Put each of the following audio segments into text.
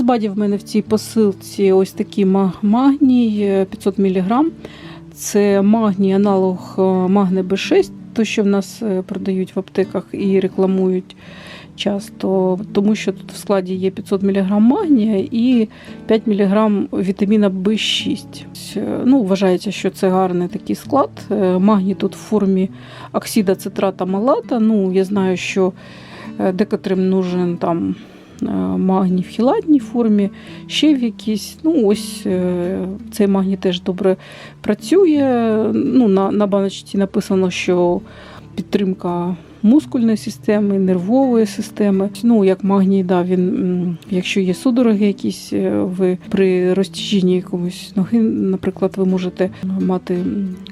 Із бадів в мене в цій посилці ось ма- магній е, 500 мг. Це магній аналог е, магне Б6, то що в нас е, продають в аптеках і рекламують часто, тому що тут в складі є 500 мг магнія і 5 мг вітаміна В6. Е, Ну, вважається, що це гарний такий склад. Е, Магній тут в формі оксида цитрата малата. Ну, я знаю, що е, декотрим нужен там е, магній в хілатній формі, ще в якійсь. Ну, ось е, цей магній теж добре працює. Ну, на, на баночці написано, що підтримка мускульної системи, нервової системи. Ну, як магній, да, він, якщо є судороги якісь, е, ви при розтяжінні якомусь ноги, наприклад, ви можете мати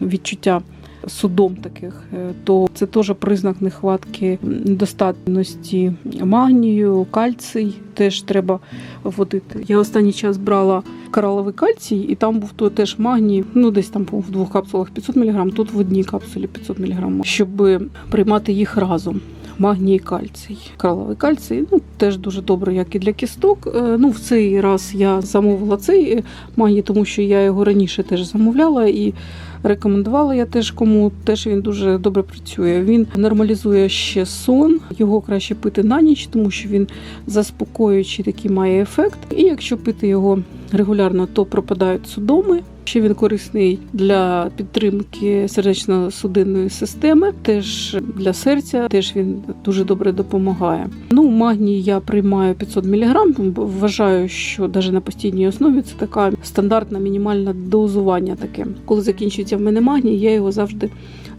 відчуття судом таких, е, то це теж признак нехватки недостатності магнію, кальцій теж треба вводити. Я останній час брала кораловий кальцій, і там був то теж магній, ну десь там в двох капсулах 500 мг, тут в одній капсулі 500 мг, щоб приймати їх разом. Магній і кальцій. Кораловий кальцій ну, теж дуже добре, як і для кісток. Е, Ну, в цей раз я замовила цей е, магній, тому що я його раніше теж замовляла і рекомендувала я теж кому. Теж він дуже добре працює. Він нормалізує ще сон, його краще пити на ніч, тому що він заспокоюючий такий має ефект. І якщо пити його регулярно, то пропадають судоми. Ще він корисний для підтримки сердечно-судинної системи, теж для серця, теж він дуже добре допомагає. Ну, магній я приймаю 500 мг, вважаю, що навіть на постійній основі це така стандартна мінімальне дозування таке. Коли закінчується в мене магній, я його завжди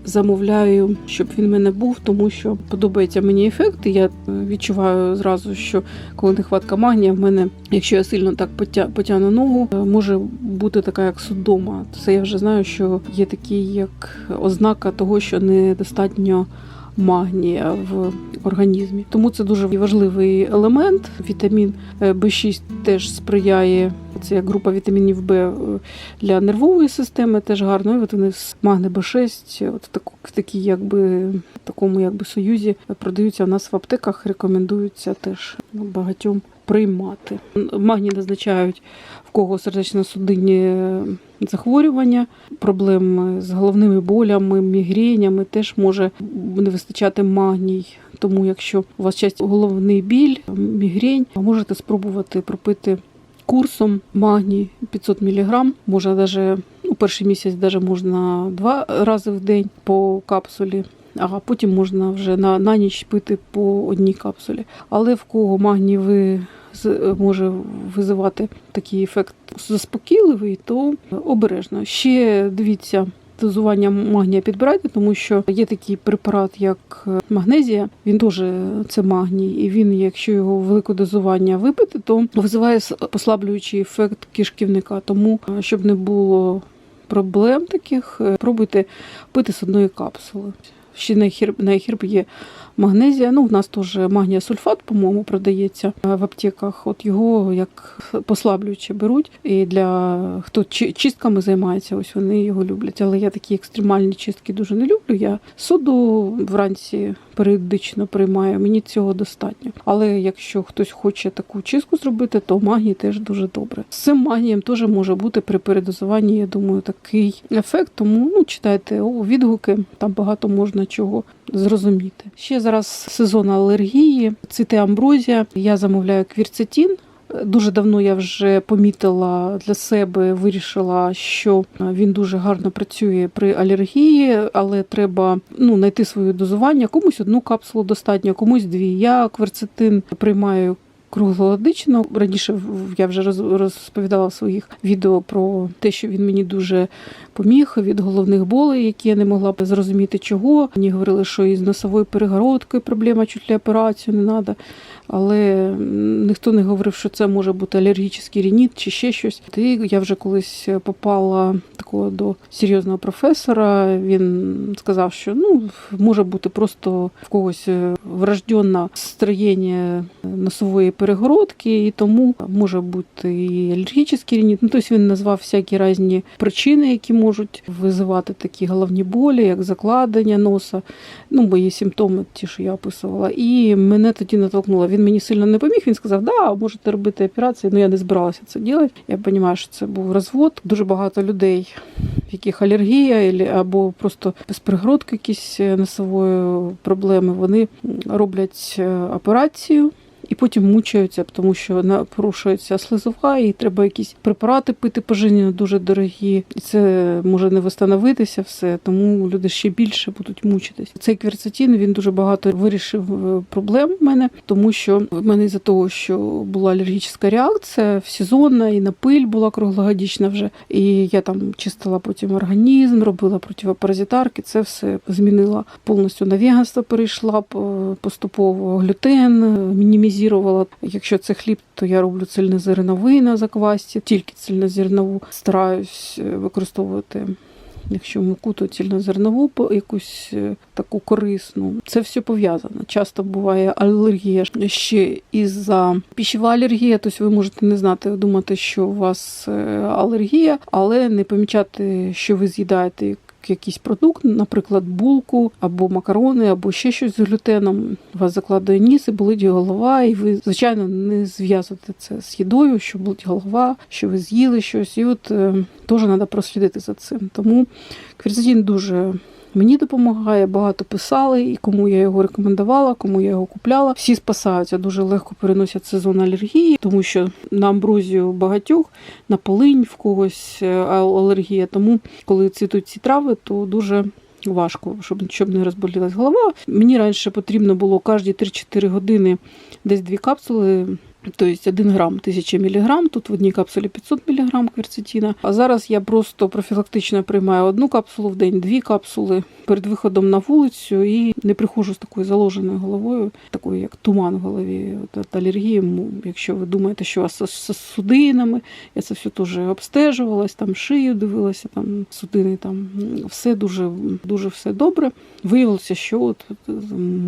замовляю, щоб він в мене був, тому що подобається мені ефект. і Я е, відчуваю зразу, що коли нехватка магнія, в мене, якщо я сильно так потягну ногу, е, може бути така, як судома. Це я вже знаю, що є такі як ознака того, що недостатньо. Магнія в організмі, тому це дуже важливий елемент. Вітамін е, В6 теж сприяє. Це як група вітамінів Б е, для нервової системи, теж гарно. І от вони з магне Б6, от таку, в такій, якби такому якби союзі продаються у нас в аптеках, рекомендуються теж багатьом приймати. Магній назначають в кого сердечно-судинні захворювання, проблеми з головними болями, мігренями теж може не вистачати магній. Тому, якщо у вас часто головний біль, мігрень, можете спробувати пропити курсом магній 500 мг. Можна навіть у перший місяць даже можна два рази в день по капсулі. А потім можна вже на, на ніч пити по одній капсулі. Але в кого з- може визивати такий ефект заспокійливий, то обережно. Ще дивіться. Дозування магнія підбирайте, тому що є такий препарат, як магнезія. Він теж це магній, і він, якщо його велике дозування випити, то визиває послаблюючий ефект кишківника. Тому, е, щоб не було проблем таких, е, пробуйте пити з одної капсули. Ще найхірб, найхірб є магнезія. Ну, в нас теж магнія сульфат, по-моєму, продається е, в аптеках. От його як послаблююче беруть. І для хто чи- чистками займається, ось вони його люблять. Але я такі екстремальні чистки дуже не люблю. Я соду вранці періодично приймаю. Мені цього достатньо. Але якщо хтось хоче таку чистку зробити, то магній теж дуже добре. З цим магнієм теж може бути при передозуванні, я думаю, такий ефект. Тому ну, читайте відгуки, там багато можна чого зрозуміти. Ще зараз сезон алергії, цвіте амброзія. Я замовляю квірцетін. Дуже давно я вже помітила для себе, вирішила, що він дуже гарно працює при алергії, але треба ну, знайти своє дозування. Комусь одну капсулу достатньо, комусь дві. Я кверцетин приймаю круглогодично. Раніше я вже роз- розповідала в своїх відео про те, що він мені дуже поміг від головних болей, які я не могла б зрозуміти, чого. Мені говорили, що із носовою перегородкою проблема, чуть ли операцію не треба. Але ніхто не говорив, що це може бути алергічний рініт чи ще щось. І я вже колись попала такого до серйозного професора. Він сказав, що ну може бути просто в когось е, врожденне строєння носової перегородки, і тому може бути і алергічний рініт. Ну, тобто він назвав всякі різні причини, які можуть визивати такі головні болі, як закладення носа, ну, мої симптоми, ті, що я описувала. І мене тоді натолкнуло. Він мені сильно не поміг. Він сказав, да, можете робити операцію. Ну я не збиралася це робити. Я розумію, що це був розвод. Дуже багато людей, в яких алергія або просто без перегородки якісь е, носової проблеми, вони роблять е, операцію. І потім мучаються, тому що порушується слизова, і треба якісь препарати пити пожизненно дуже дорогі. І це може не встановитися все, тому люди ще більше будуть мучитись. Цей кверцетин він дуже багато вирішив е, проблем в мене, тому що в мене із-за того, що була алергічна реакція сезонна, і на пиль була круглогодічна вже. І я там чистила потім організм, робила противопаразитарки. Це все змінила повністю на веганство перейшла поступово глютен, е, мінімізувала. Якщо це хліб, то я роблю цільнозерновий на заквасті, тільки цільнозернову стараюсь е, використовувати. Якщо муку, то цільнозернову якусь е, таку корисну. Це все пов'язано. Часто буває алергія ще із-за пищева алергія. Тобто ви можете не знати, думати, що у вас е, алергія, але не помічати, що ви з'їдаєте якийсь продукт, наприклад, булку або макарони, або ще щось з глютеном. Вас закладує ніс і болить голова, і ви, звичайно, не зв'язуєте це з їдою, що болить голова, що ви з'їли щось. І от е, теж треба прослідити за цим. Тому кверцетин дуже. Мені допомагає, багато писали, і кому я його рекомендувала, кому я його купляла. Всі спасаються, дуже легко переносять сезон алергії, тому що на амброзію багатьох, на полинь в когось е, алергія. Тому, коли цвітуть ці трави, то дуже важко, щоб, щоб не розболілась голова. Мені раніше потрібно було кожні 3-4 години десь дві капсули. Тобто 1 грам 1000 мг, тут в одній капсулі 500 мг кверцетина. А зараз я просто профілактично приймаю одну капсулу в день, дві капсули перед виходом на вулицю і не приходжу з такою заложеною головою, такою як туман в голові. От, алергії, якщо ви думаєте, що у вас з судинами, я це все теж обстежувалась, там шию дивилася, там судини, там все дуже, дуже все добре. Виявилося, що от,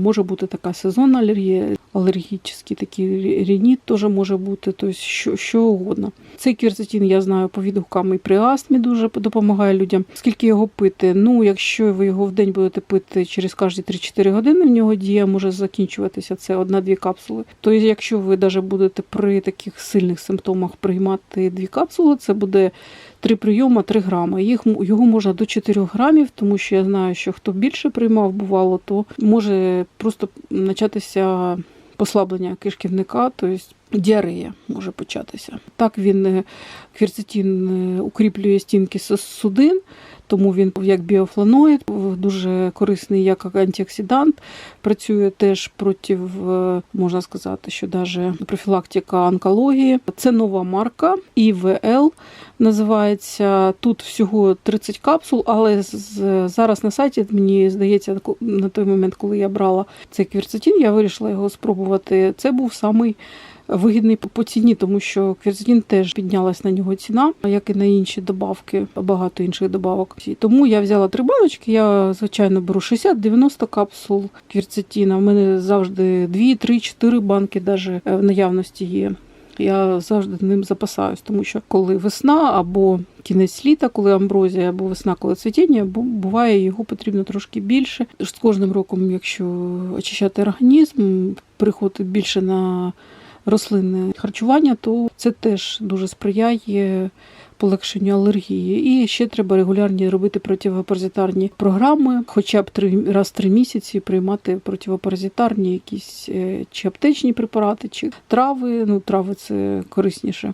може бути така сезонна алергія, алергічний такий рі- рініт теж може бути, тобто що, що угодно. Цей кверцетин я знаю по відгукам і при астмі дуже допомагає людям. Скільки його пити? Ну, якщо ви його в день будете пити через кожні 3-4 години, в нього дія може закінчуватися. Це одна-дві капсули. Тобто, якщо ви навіть будете при таких сильних симптомах приймати дві капсули, це буде три прийоми, 3 грами. Їх його можна до 4 грамів, тому що я знаю, що хто більше приймав, бувало, то може просто початися послаблення кишківника, тобто діарея може початися. Так він е, кверцетин е, укріплює стінки судин, тому він як біофланоїд, дуже корисний як антиоксидант. Працює теж проти, е, можна сказати, що навіть профілактика онкології. Це нова марка ІВЛ називається. Тут всього 30 капсул, але зараз на сайті мені здається, на той момент, коли я брала цей кверцетин, я вирішила його спробувати. Це був самий вигідний по- ціні, тому що кверцетин теж піднялась на нього ціна, як і на інші добавки, багато інших добавок. Тому я взяла три баночки. Я звичайно беру 60-90 капсул кверцетина. У мене завжди 2, 3, 4 банки даже е, в наявності є. Я завжди ним запасаюсь, тому що коли весна або кінець літа, коли амброзія, або весна, коли цвітіння, буває його потрібно трошки більше. З кожним роком, якщо очищати організм, переходити більше на рослинне харчування, то це теж дуже сприяє полегшенню алергії. І ще треба регулярні робити противопаразитарні програми, хоча б три раз три місяці приймати противопаразитарні якісь е, чи аптечні препарати, чи трави. Ну, трави це корисніше.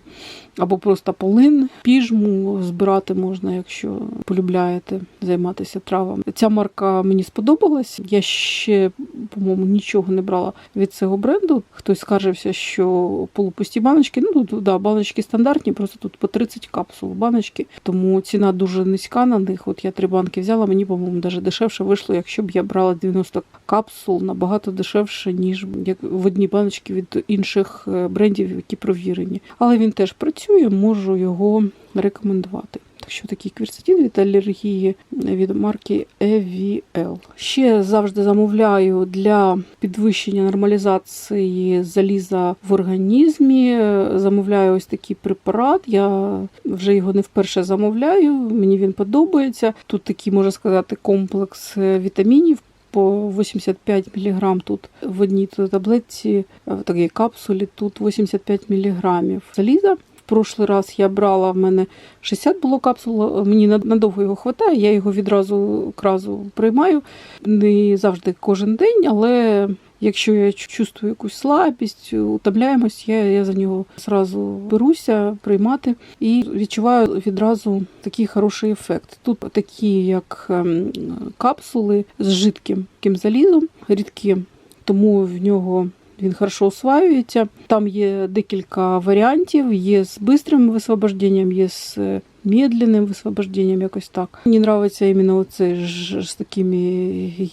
Або просто полин, піжму збирати можна, якщо полюбляєте займатися травами. Ця марка мені сподобалась. Я ще, по-моєму, нічого не брала від цього бренду. Хтось скаржився, що полупусті баночки. Ну тут да, баночки стандартні, просто тут по 30 капсул баночки. Тому ціна дуже низька на них. От я три банки взяла. Мені, по-моєму, навіть дешевше вийшло, якщо б я брала 90 капсул, набагато дешевше, ніж як в одній баночці від інших е, брендів, які провірені. Але він теж працює, можу його рекомендувати. Що такий кверцетин від алергії від марки EVL. Ще завжди замовляю для підвищення нормалізації заліза в організмі. Замовляю ось такий препарат. Я вже його не вперше замовляю. Мені він подобається. Тут такий, можна сказати, комплекс е, вітамінів. По 85 мг тут в одній таблетці, в такій капсулі, тут 85 мг заліза. Прошлий раз я брала, в мене 60 було капсул, мені надовго його вистачає, я його відразу кразу приймаю. Не завжди кожен день, але якщо я чувствую якусь слабість, утомляємось, я, я за нього зразу беруся приймати і відчуваю відразу такий хороший ефект. Тут такі, як ем, капсули з жидким залізом, рідкі, тому в нього він хорошо осваюється. Там є декілька варіантів: є з бистрим висвобожденням, є з медленним висвобожденням, якось так. Мені подобається іменно оце ж з такими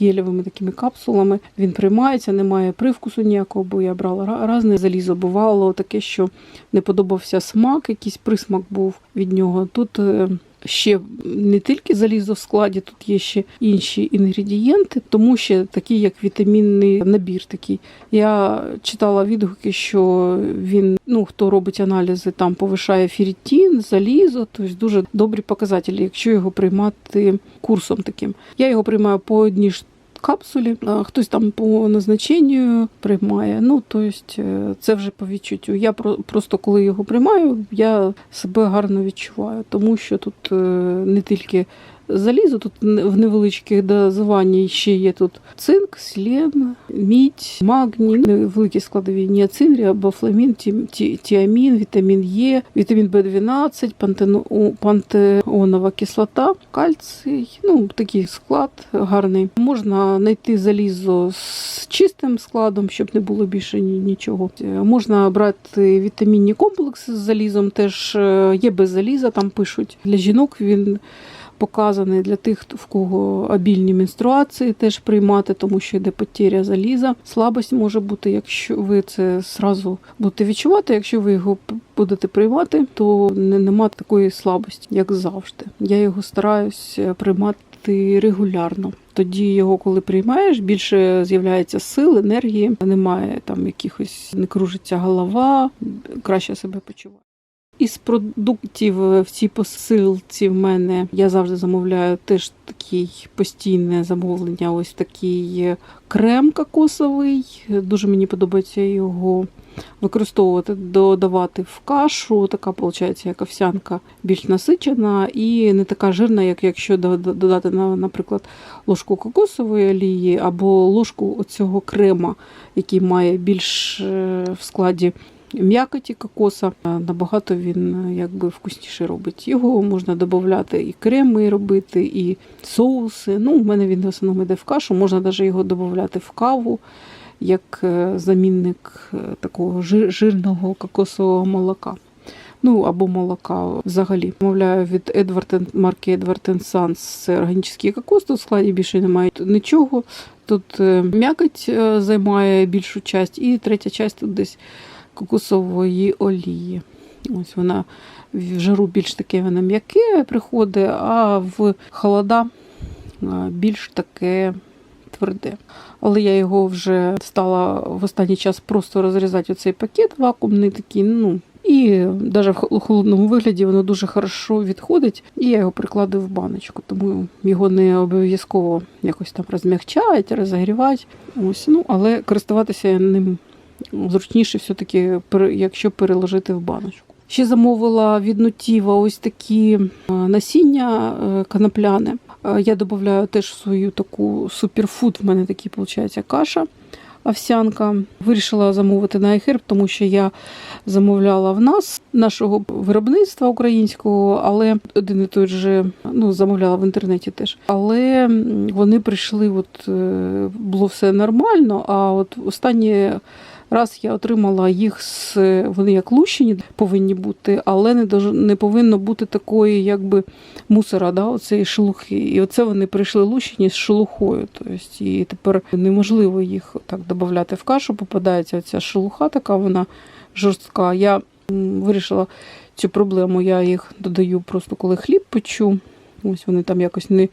гелевими такими капсулами. Він приймається, немає привкусу ніякого, бо я брала різне залізо. Бувало таке, що не подобався смак, якийсь присмак був від нього. Тут е, ще не тільки залізо в складі, тут є ще інші інгредієнти, тому ще такі, як вітамінний набір. Такий я читала відгуки, що він, ну хто робить аналізи, там повишає ферритин, залізо, тобто дуже добрі показателі, якщо його приймати курсом таким. Я його приймаю по одній капсулі, а хтось там по назначенню приймає. Ну, тобто, це вже по відчуттю. Я просто коли його приймаю, я себе гарно відчуваю, тому що тут е, не тільки залізо, тут в невеличких дозуванні ще є тут цинк, селен, мідь, магній, невеликі складові ніацин, рибофламін, тіамін, вітамін Е, вітамін В12, пантеонова кислота, кальцій. Ну, такий склад гарний. Можна знайти залізо з чистим складом, щоб не було більше нічого. Можна брати вітамінні комплекси з залізом, теж е, є без заліза, там пишуть. Для жінок він показаний для тих, в кого обільні менструації, теж приймати, тому що йде потеря заліза. Слабость може бути, якщо ви це зразу будете відчувати. Якщо ви його будете приймати, то не нема такої слабості, як завжди. Я його стараюсь приймати регулярно. Тоді його, коли приймаєш, більше з'являється сил, енергії, немає там якихось не кружиться голова, краще себе почуває. Із продуктів в цій посилці в мене я завжди замовляю теж такий постійне замовлення. Ось такий крем кокосовий. Дуже мені подобається його використовувати, додавати в кашу. Така, виходить, як овсянка більш насичена і не така жирна, як якщо додати, наприклад, ложку кокосової олії або ложку цього крема, який має більш е, в складі м'якоті кокоса. Набагато він якби вкусніше робить. Його можна додати і креми робити, і соуси. Ну, У мене він в основному йде в кашу, можна навіть його додати в каву, як е, замінник е, такого жирного кокосового молока. Ну або молока взагалі. Мовляю, від Edward, марки Edward Sons це органічний кокос, тут в складі більше немає нічого. Тут е, м'якоть займає більшу часть, і третя часть тут десь кокосової олії. Ось вона в жару більш таке вона м'яке приходить, а в холода більш таке тверде. Але я його вже стала в останній час просто розрізати оцей пакет вакуумний такий. ну, І навіть в холодному вигляді воно дуже хорошо відходить, і я його прикладаю в баночку, тому його не обов'язково якось там розмягчають, розігрівати. Ось, ну, Але користуватися ним зручніше все-таки, якщо переложити в баночку. Ще замовила від Нутіва ось такі е, насіння е. Е, я додаю теж свою таку суперфуд, в мене такий, виходить, каша овсянка. Вирішила замовити на iHerb, тому що я замовляла в нас нашого виробництва українського, але один і той же ну, замовляла в інтернеті теж. Але вони прийшли, от було все нормально. А от останнє раз я отримала їх з вони як лущені повинні бути, але не дож, не повинно бути такої, якби мусора, да, оцеї шелухи. І оце вони прийшли лущені з шелухою. Тобто, і тепер неможливо їх так додати в кашу. Попадається ця шелуха, така вона жорстка. Я вирішила цю проблему. Я їх додаю просто коли хліб печу. Ось вони там якось не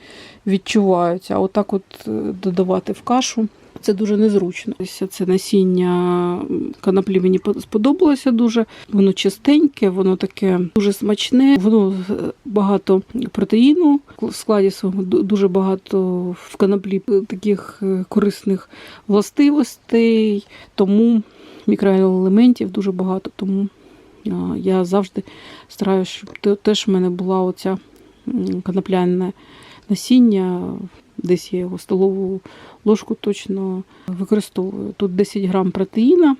відчуваються. А отак от е, додавати в кашу. Це дуже незручно. Це насіння коноплі мені сподобалося дуже. Воно чистеньке, воно таке дуже смачне, воно е, багато протеїну в складі своєму дуже багато в коноплі е, таких е, корисних властивостей, тому мікроелементів дуже багато. Тому я завжди стараюся, щоб теж в мене була оця м, конопляне насіння. Десь я його столову ложку точно використовую. Тут 10 грам протеїна,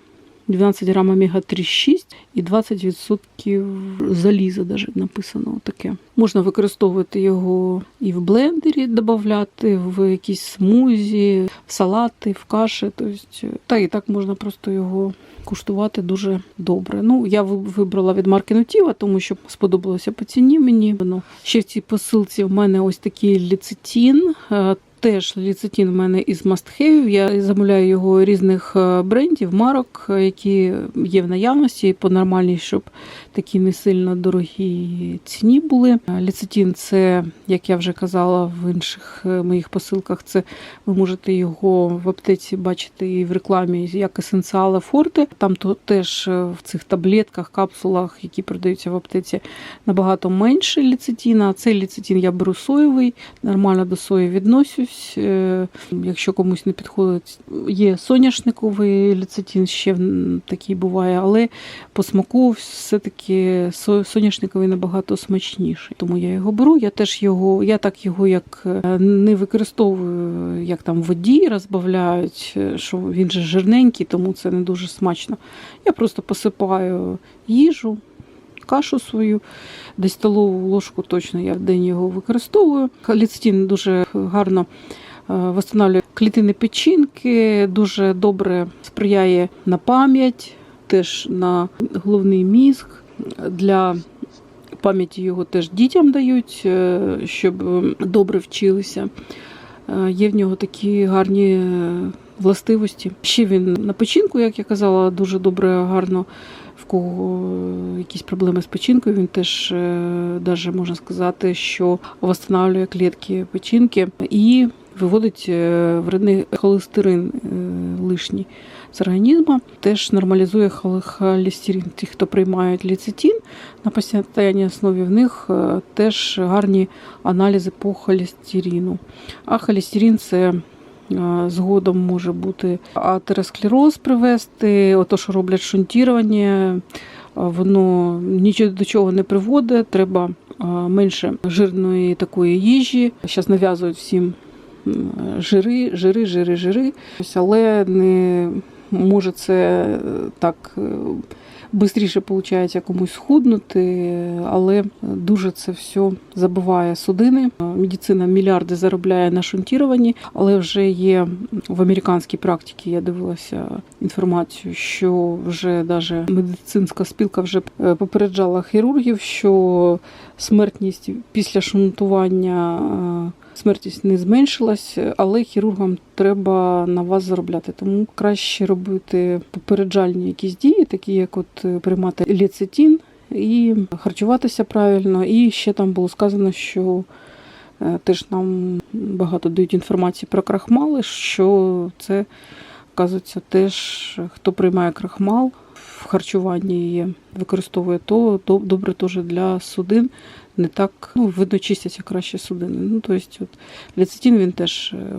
12 грам омега-3 6 і 20% заліза даже написано таке. Можна використовувати його і в блендері, додати, в якісь смузі, в салати, в каші. Тобто, та і так можна просто його куштувати дуже добре. Ну, я ви- вибрала від марки Нутіва, тому що сподобалося по ціні мені. Ще в цій посилці в мене ось такий ліцетін. Теж ліцетін в мене із мастхевів. Я замовляю його різних е, брендів, марок, е, які є в наявності по нормальній, щоб такі не сильно дорогі ціні були. Ліцетін це, як я вже казала в інших е, моїх посилках, це ви можете його в аптеці бачити і в рекламі як есенціале форте. Там то теж е, в цих таблетках, капсулах, які продаються в аптеці, набагато менше ліцетіна. Цей ліцетін я беру соєвий, нормально до сої відносюсь. Е, Якщо комусь не підходить, є соняшниковий ліцетин, ще такий буває, але по смаку все-таки со- соняшниковий набагато смачніший. Тому я його беру. Я теж його, я так його як е, не використовую, як там воді розбавляють, е, що він же жирненький, тому це не дуже смачно. Я просто посипаю їжу, кашу свою, десь столову ложку точно я в день його використовую. Ліцетин дуже гарно е, восстанавлює клітини печінки, дуже добре сприяє на пам'ять, теж на головний мізг. Для пам'яті його теж дітям дають, е, щоб е, добре вчилися. Е, Є в нього такі гарні властивості. Ще він на печінку, як я казала, дуже добре, гарно. В кого якісь проблеми з печінкою, він теж навіть можна сказати, що восстанавлює клітки печінки і виводить вредний холестерин лишній з організму. Теж нормалізує холестерин. Ті, хто приймають ліцетин на постійній основі, в них е, теж гарні аналізи по холестерину. А холестерин це е, згодом може бути атеросклероз привести, ото що роблять шунтірування, воно нічого до чого не приводить. Треба менше жирної такої їжі. Зараз нав'язують всім жири, жири, жири, жири. Але не може це е, так швидше виходить комусь схуднути, але дуже це все забиває судини. Медицина мільярди заробляє на шунтіруванні, але вже є в американській практиці, я дивилася інформацію, що вже навіть медицинська спілка вже е, попереджала хірургів, що смертність після шунтування е, смертність не зменшилась, але хірургам треба на вас заробляти. Тому краще робити попереджальні якісь дії, такі як от е, приймати лецитин і харчуватися правильно. І ще там було сказано, що е, теж нам багато дають інформації про крахмали, що це оказується теж хто приймає крахмал в харчуванні і використовує то добре теж для судин. Не так ну, видно, чистяться краще судини. Ну, тобто, от, лецитин він теж, е,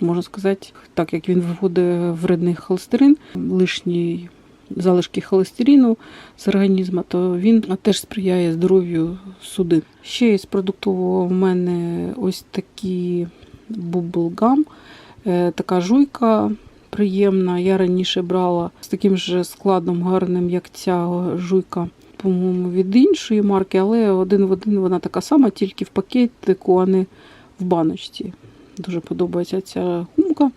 можна сказати, так як він виводить вредний холестерин, лишній залишки холестерину з організму, то він теж сприяє здоров'ю судин. Ще із продуктового в мене ось такі бублгам, е, така жуйка приємна. Я раніше брала з таким же складом гарним, як ця жуйка по-моєму, від іншої марки, але один в один вона така сама, тільки в пакетику, а не в баночці. Дуже подобається ця гумка.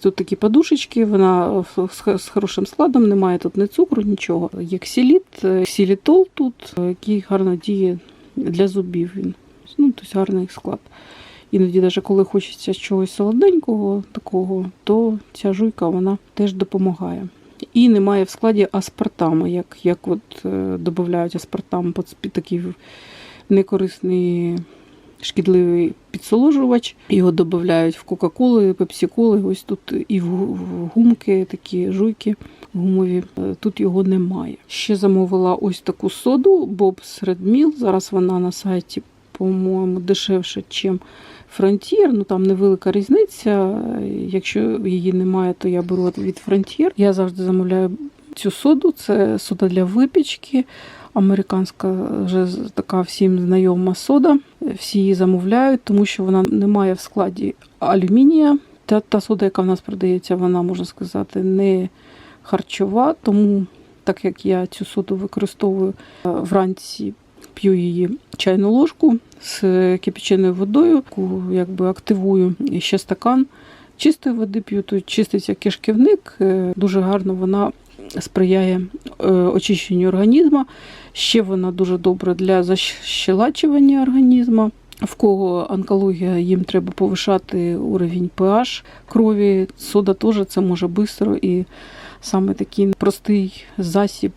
Тут такі подушечки, вона з хорошим складом, немає тут ні цукру, нічого. Є ксіліт, е, ксілітол тут, е, який гарно діє для зубів. Він. Ну, тобто гарний склад. Іноді, навіть коли хочеться чогось солоденького такого, то ця жуйка вона теж допомагає. І немає в складі аспартаму, як, як от е, додають аспартам під, такий некорисний шкідливий підсоложувач. Його додають в Кока-Коли, Пепсі-Коли. Ось тут і в гумки, такі жуйки гумові. Е, Тут його немає. Ще замовила ось таку соду Bob's Red Mill. Зараз вона на сайті, по-моєму, дешевше, ніж Frontier. Ну там невелика різниця. Якщо її немає, то я беру від Frontier. Я завжди замовляю цю соду. Це сода для випічки. Американська вже така всім знайома сода. Всі її замовляють, тому що вона не має в складі алюмінія. Та, та сода, яка в нас продається, вона можна сказати не харчова. Тому, так як я цю соду використовую е, вранці, п'ю її чайну ложку з кипяченою водою, якби активую і ще стакан. Чистої води п'ю, тут чиститься кишківник. е, Дуже гарно вона сприяє е, очищенню організму. Ще вона дуже добра для защелачування організму. В кого онкологія, їм треба повишати уровень pH крові. Сода теж це може швидко і саме такий простий засіб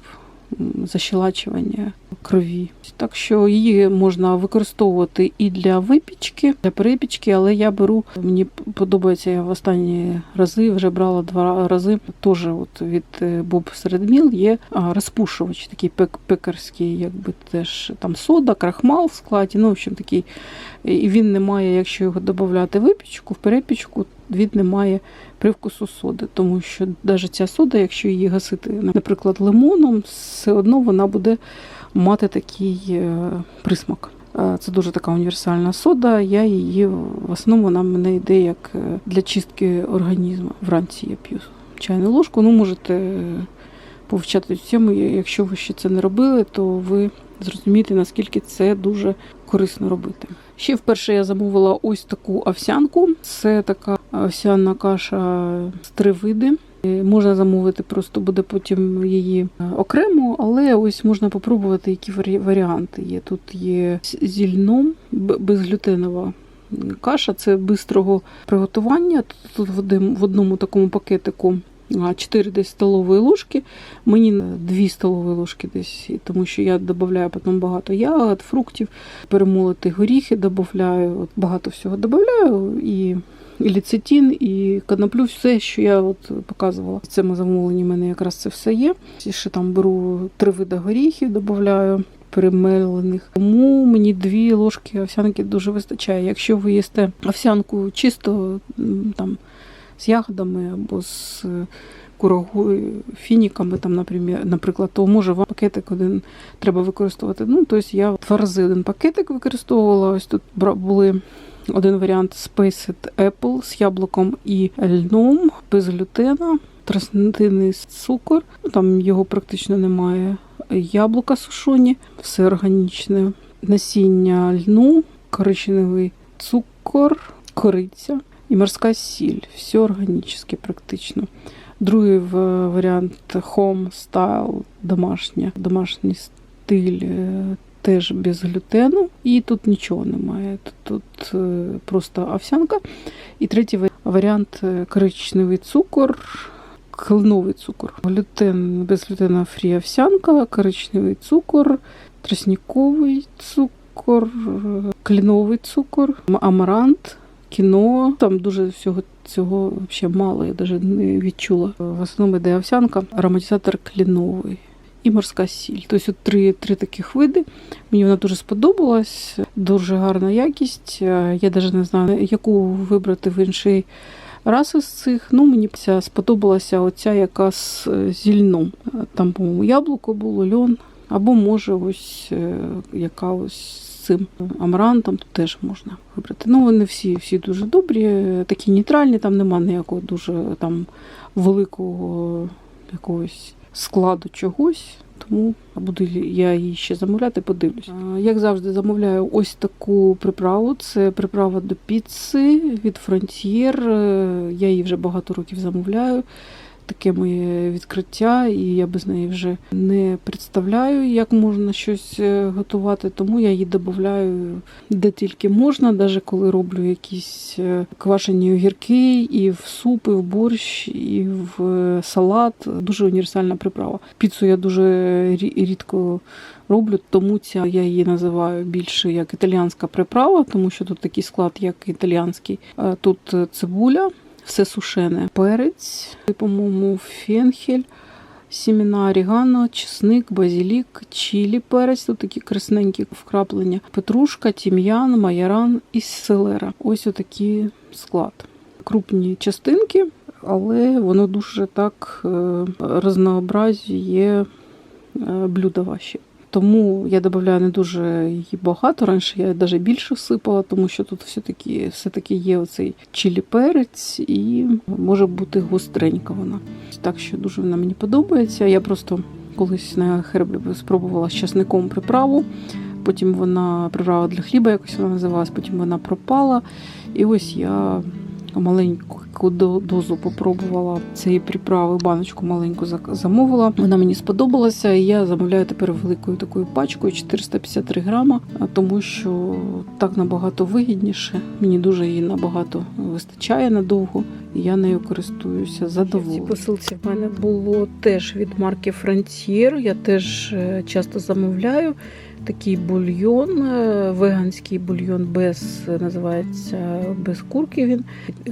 защелачування крові. Так що її можна використовувати і для випічки, для перепічки, але я беру, мені подобається, я в останні рази вже брала два рази. Теж от від е, Боб Середміл є розпушувач, такий пек, пекарський, якби теж там сода, крахмал в складі. Ну, в общем, такий. І він не має, якщо його додати випічку, в перепічку, він не має привкусу соди, тому що навіть ця сода, якщо її гасити, наприклад, лимоном, все одно вона буде мати такий е, присмак. Е, Це дуже така універсальна сода. Я її в основному вона мене йде як е, для чистки організму. Вранці я п'ю чайну ложку. Ну, можете повчати цю тему. Якщо ви ще це не робили, то ви зрозумієте, наскільки це дуже корисно робити. Ще вперше я замовила ось таку овсянку. Це така овсяна каша з три види. Е, Можна замовити, просто буде потім її е, окремо, але ось можна попробувати, які варіанти є. Тут є зільном, безглютенова каша, це бистрого приготування. Тут в одному, такому пакетику 4 десь столової ложки. Мені 2 столові ложки десь, тому що я додаю потім багато ягод, фруктів, перемолоти горіхи додаю, багато всього додаю і. І ліцетин, і коноплю, все, що я от показувала. В цьому замовленні в мене якраз це все є. І ще там беру три види горіхів, додаю перемелених. Тому мені дві ложки овсянки дуже вистачає. Якщо ви їсте овсянку чисто там з ягодами або з е, курагою, фініками, там, наприклад, наприклад, то може вам пакетик один треба використовувати. Ну, тобто я два рази один пакетик використовувала. Ось тут були один варіант Spaced Apple з яблуком і льном, без глютена, тростинний цукор. Ну, Там його практично немає. Яблука сушоні, все органічне, насіння льну, коричневий цукор, кориця і морська сіль. Все органічне практично. Другий варіант Home Style домашня, домашній стиль е, теж без глютену. І тут нічого немає. Тут, е, просто овсянка. І третій варіант е, коричневий цукор. Кленовий цукор. Глютен, безглютенова фрі овсянка, коричневий цукор, тростниковий цукор, кленовий цукор, амарант, кіно. Там дуже всього цього взагалі мало, я навіть не відчула. В основному йде овсянка, ароматизатор кленовий. І морська сіль. Тобто три, три таких види. Мені вона дуже сподобалась, дуже гарна якість. Е, Я навіть не знаю, яку вибрати в інший раз із цих. Ну, мені ця сподобалася оця яка з е, зільном. Е, Там, по-моєму, яблуко було, льон. Або може ось яка ось цим амарантом тут теж можна вибрати. Ну, вони всі, всі дуже добрі, такі нейтральні, там нема ніякого дуже там великого якогось складу чогось. Тому буду я її ще замовляти, подивлюсь. Як завжди, замовляю ось таку приправу. Це приправа до піци від Frontier. Е, Я її вже багато років замовляю. Таке моє відкриття, і я без неї вже не представляю, як можна щось е, готувати. Тому я її додаю де тільки можна, навіть коли роблю якісь е, квашені огірки, і в суп, і в борщ, і в е, салат. Дуже універсальна приправа. Піцу я дуже рідко роблю, тому ця я її називаю більше як італіянська приправа, тому що тут такий склад, як італіянський. Тут цибуля, все сушене, перець, по-моєму, фенхель. Сімена орігано, чесник, базілік, чілі перець, тут такі красненькі вкраплення, петрушка, тім'ян, майоран і селера. Ось отакий склад. Крупні частинки, але воно дуже так е, разнообразює е, блюда ваші. Тому я додаю не дуже її багато. Раніше я навіть більше сипала, тому що тут все-таки, все-таки є оцей чилі перець і може бути гостренька вона. Так що дуже вона мені подобається. Я просто колись на херблі спробувала з часником приправу. Потім вона приправа для хліба, якось вона називалась, потім вона пропала. І ось я маленьку до- дозу попробувала цієї приправи, баночку маленьку замовила. Вона мені сподобалася, і я замовляю тепер великою такою пачкою 453 грама, тому що так набагато вигідніше. Мені дуже її набагато вистачає надовго, і я нею користуюся задоволенням. Посилці в мене було теж від марки Frontier. Я теж е, часто замовляю такий бульйон, е, веганський бульйон без називається без курки. Він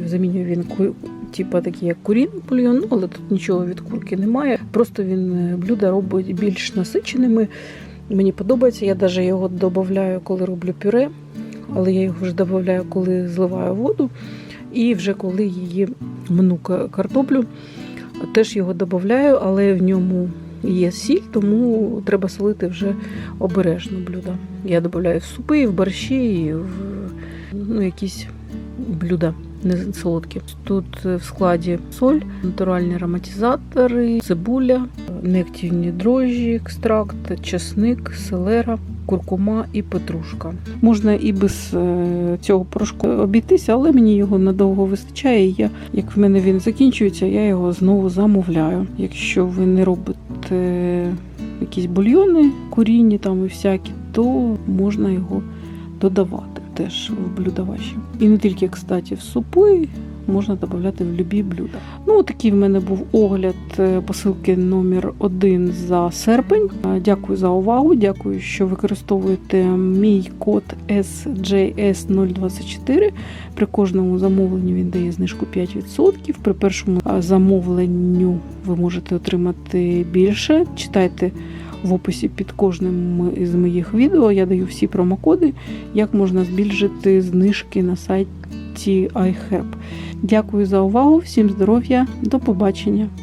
замінює він типа такий як курінний бульйон, але тут нічого від курки немає. Просто він е, блюда робить більш насиченими. Мені подобається. Я навіть його додаю, коли роблю пюре, але я його вже додаю, коли зливаю воду, і вже коли її мну картоплю. Теж його додаю, але в ньому є сіль, тому треба солити вже обережно блюда. Я додаю в супи, і в борщі, і в ну, якісь блюда не солодкі. Тут е, в складі соль, натуральні ароматизатори, цибуля, неактивні дрожжі, екстракт, чесник, селера. Куркума і петрушка. Можна і без е, цього порошку обійтися, але мені його надовго вистачає. Я, як в мене він закінчується, я його знову замовляю. Якщо ви не робите якісь бульйони курінні там і всякі, то можна його додавати теж в блюда. І не тільки, кстати, в супи. Можна додати в любі блюда. Ну, такий в мене був огляд е, посилки номер 1 за серпень. Е, Дякую за увагу. Дякую, що використовуєте мій код SJS024. При кожному замовленні він дає знижку 5%. При першому е, замовленню ви можете отримати більше. Читайте в описі під кожним із моїх відео. Я даю всі промокоди, як можна збільшити знижки на сайті iHerb. Дякую за увагу, всім здоров'я, до побачення!